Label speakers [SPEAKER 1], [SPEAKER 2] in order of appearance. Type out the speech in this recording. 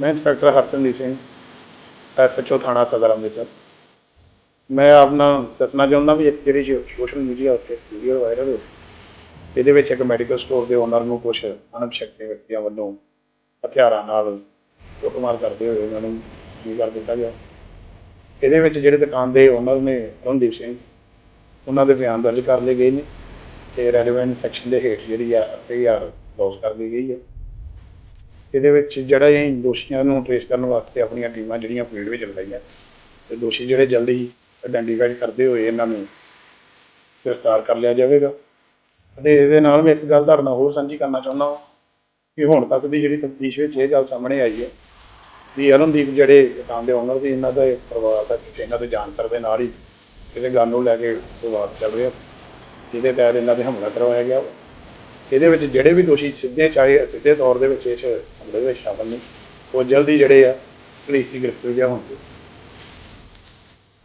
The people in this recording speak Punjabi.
[SPEAKER 1] ਮੈਂ ਇੰਸਪੈਕਟਰ ਹਰਚੰਦੀਪ ਸਿੰਘ ਐਸਐਚਓ ਥਾਣਾ ਸਦਰ ਅੰਮ੍ਰਿਤਸਰ। ਮੈਂ ਆਪਣਾ ਦੱਸਣਾ ਚਾਹੁੰਦਾ ਵੀ ਇੱਕ ਜਿਹੜੀ ਸੋਸ਼ਲ ਮੀਡੀਆ ਉੱਤੇ ਵੀਡੀਓ ਵਾਇਰਲ ਹੋਈ ਇਹਦੇ ਵਿੱਚ ਇੱਕ ਮੈਡੀਕਲ ਸਟੋਰ ਦੇ ਓਨਰ ਨੂੰ ਕੁਝ ਅਣਪਛਾਤੇ ਵਿਅਕਤੀਆਂ ਵੱਲੋਂ ਹਥਿਆਰਾਂ ਨਾਲ ਕੁੱਟਮਾਰ ਕਰਦੇ ਹੋਏ ਉਹਨਾਂ ਨੂੰ ਕੀ ਕਰ ਦਿੱਤਾ ਗਿਆ। ਇਹਦੇ ਵਿੱਚ ਜਿਹੜੇ ਦੁਕਾਨ ਦੇ ਓਨਰ ਨੇ ਰਣਦੀਪ ਸਿੰਘ, ਉਹਨਾਂ ਦੇ ਬਿਆਨ ਦਰਜ ਕਰ ਲਏ ਗਏ ਨੇ ਤੇ ਰੈਲੇਵੈਂਟ ਸੈਕਸ਼ਨ ਦੇ ਹੇਠ ਜਿਹੜੀ ਆ ਐਫਆਈਆਰ ਲੌਸ ਕਰ ਲਈ ਗਈ ਹੈ। ਇਹਦੇ ਵਿੱਚ ਜਿਹੜਾ ਇਹ ਦੋਸ਼ੀਆਂ ਨੂੰ ਟ੍ਰੇਸ ਕਰਨ ਵਾਸਤੇ ਆਪਣੀਆਂ ਟੀਮਾਂ ਜਿਹੜੀਆਂ ਫੀਲਡ ਵਿੱਚ ਲਗਾਈਆਂ ਤੇ ਦੋਸ਼ੀ ਜਿਹੜੇ ਜਲਦੀ ਆਇਡੈਂਟੀਫਾਈ ਕਰਦੇ ਹੋਏ ਇਹਨਾਂ ਨੂੰ ਗ੍ਰਿਫਤਾਰ ਕਰ ਲਿਆ ਜਾਵੇਗਾ। ਅਤੇ ਇਹਦੇ ਨਾਲ ਮੈਂ ਇੱਕ ਗੱਲ ਤੁਹਾਡੇ ਨਾਲ ਹੋਰ ਸਾਂਝੀ ਕਰਨਾ ਚਾਹੁੰਦਾ ਹਾਂ ਕਿ ਹੁਣ ਤੱਕ ਦੀ ਜਿਹੜੀ ਤਫਤੀਸ਼ ਵਿੱਚ ਇਹ ਗੱਲ ਸਾਹਮਣੇ ਆਈ ਹੈ ਵੀ ਅਰਨਦੀਪ ਜਿਹੜੇ ਦੁਕਾਨ ਦੇ ਓਨਰ ਸੀ, ਇਹਨਾਂ ਦਾ ਪਰਿਵਾਰ ਦਾ ਕਿਸੇ ਇਹਨਾਂ ਦੇ ਜਾਣਕਾਰ ਦੇ ਨਾਲ ਹੀ ਕਿਸੇ ਗੱਲ ਨੂੰ ਲੈ ਕੇ ਵਿਵਾਦ ਚੱਲ ਰਿਹਾ। ਜਿਹਦੇ ਤਹਿਤ ਇਹਨਾਂ ਤੇ ਹਮਲਾ ਕਰਵਾਇਆ ਗਿਆ। ਇਹਦੇ ਵਿੱਚ ਜਿਹੜੇ ਵੀ ਦੋਸ਼ੀ ਸਿੱਧੇ ਚਾਹੇ ਸਿੱਧੇ ਤੌਰ ਦੇ ਵਿੱਚ ਇਸ ਹਮਲੇ ਵਿੱਚ ਸ਼ਾਮਲ ਨੇ, ਉਹ ਜਲਦੀ ਜਿਹੜੇ ਆ ਪੁਲਿਸ ਦੀ ਗ੍ਰਿਫਤ ਵਿੱਚ ਹੋਣਗੇ